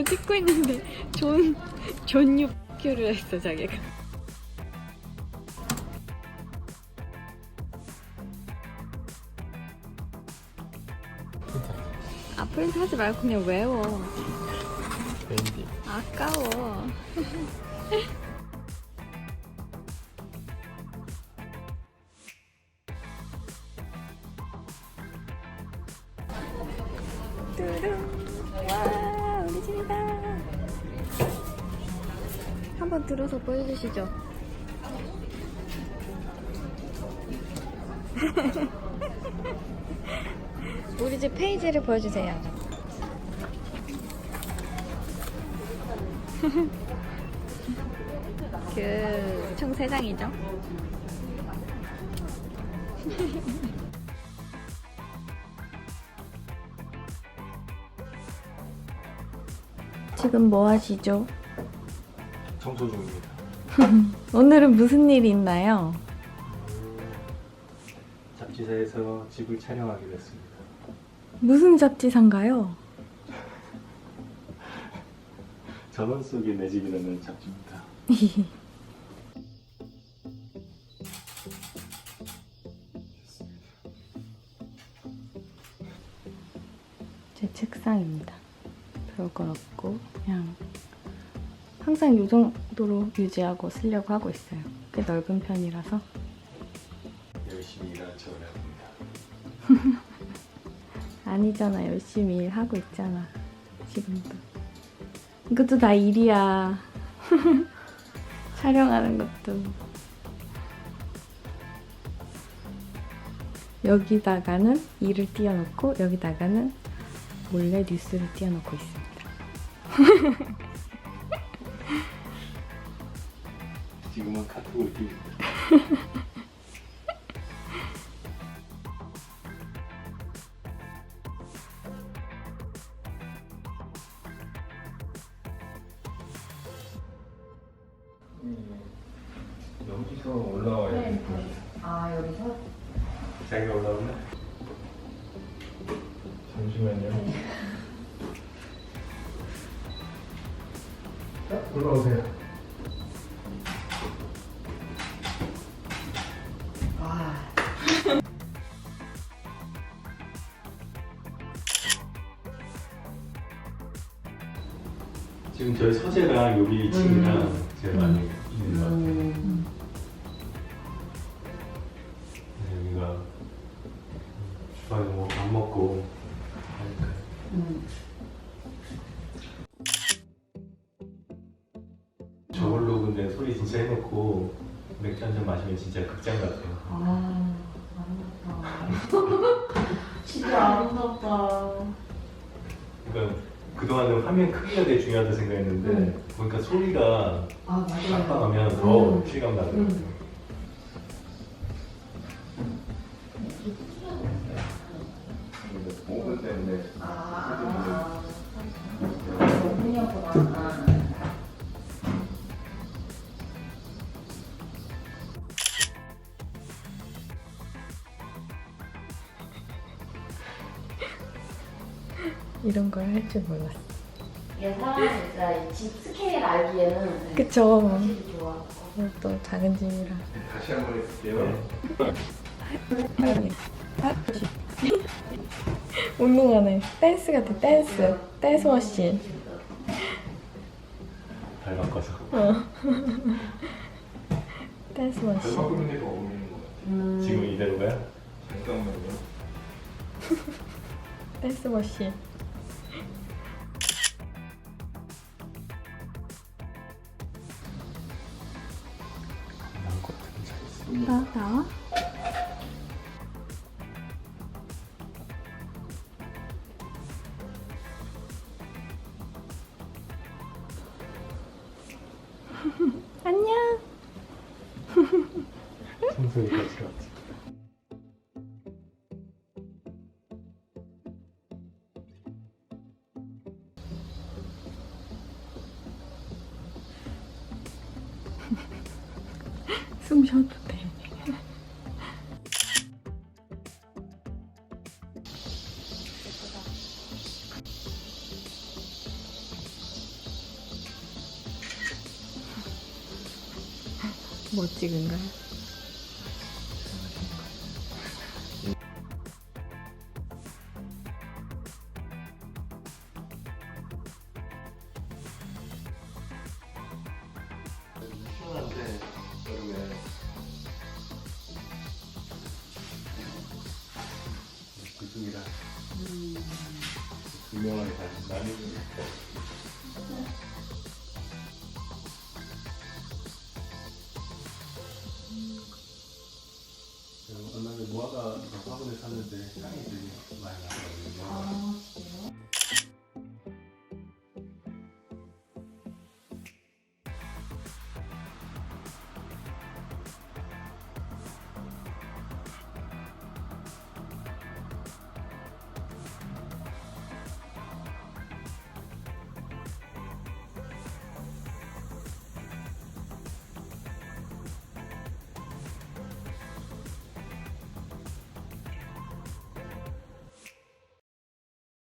찍고 있는데 존 존육교를 했어 자기가. 아 프린트 하지 말고 그냥 외워. 밴디. 아까워. 뚜둥. 와, 집이다. 한번 들어서 보여주시죠. 우리 집 페이지를 보여주세요. 그, 총 3장이죠? 지금 뭐 하시죠? 청소 중입니다. 오늘은 무슨 일이 있나요? 잡지사에서 집을 촬영하게 됐습니다. 무슨 잡지사인가요? 전원 속의 내 집이라는 잡지입니다. 제 책상입니다. 별건 없고 그냥 항상 이 정도로 유지하고 쓰려고 하고 있어요. 꽤 넓은 편이라서. 열심히 일하는 척을 합니다. 아니잖아. 열심히 일하고 있잖아. 지금도. 이것도 다 일이야. 촬영하는 것도. 여기다가는 일을 띄워놓고 여기다가는 몰래 뉴스를 띄워놓고 있습니다 지금은 카톡을 띄웁니다. 여기서 올라와야 돼. 아 여기서? 자기가 올라올래? 잠시만요. 올라오세요. 와 지금 저희 서재랑 여기 2층이랑 제일 많이 있는 것 같아요. 음. 그래서 여기가 주방에서 뭐밥 먹고 하니까 음. 진짜 해놓고 맥주 한 잔 마시면 진짜 극장 같아요. 아 아름답다 진짜 아름답다 그러니까 그동안은 화면 크기가 되게 중요하다 생각했는데 음. 보니까 소리가 아 맞아요 깜빡하면 더 음. 실감 나더라고요. 음. 이런 걸 할 줄 몰랐어 이게 사람이 진짜 집 스케일 알기에는 그쵸 확실히 좋아 또 작은 집이라 다시 한번 해볼게요. 운동하네 댄스 같아 댄스 댄스 머신 발 바꿔서. 댄스 머신 바꾸는 게더 어울리는 것 같아요. 음. 지금 이대로가요? 잠깐만요. 댄스 머신 나 나와? 안녕 청소기까지 들어왔지. 숨 쉬어도 뭐 찍은가요? 시원한데 여름에 그중이라 분명하게 다시 많이 얼 무화과 화분을 샀는데 향이 되게 많이 나거든요.